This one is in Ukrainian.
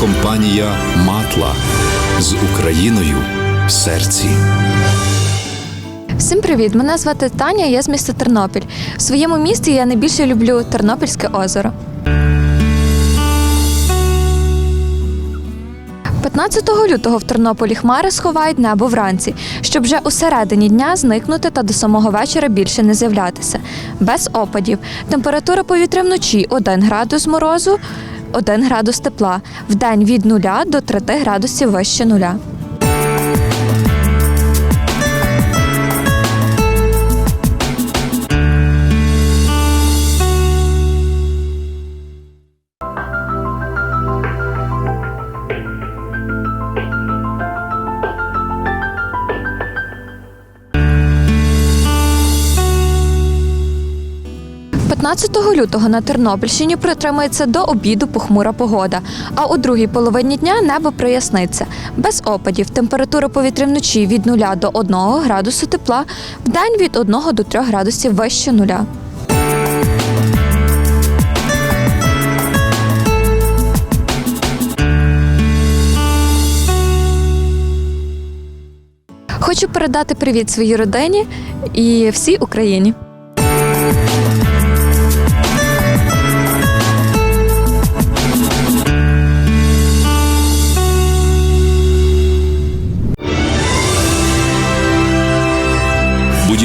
компанія Матла з Україною в серці. Всім привіт! Мене звати Таня, я з міста Тернопіль. В своєму місті я найбільше люблю Тернопільське озеро. 15 лютого в Тернополі хмари сховають небо вранці, щоб вже у середині дня зникнути та до самого вечора більше не з'являтися. Без опадів. Температура повітря вночі 1 градус морозу, 1 градус тепла. Вдень від 0 до 3 градусів вище нуля. – 15 лютого на Тернопільщині протримається до обіду похмура погода, а у другій половині дня небо проясниться. Без опадів температура повітря вночі від 0 до 1 градусу тепла, вдень від 1 до 3 градусів вище нуля. Хочу передати привіт своїй родині і всій Україні.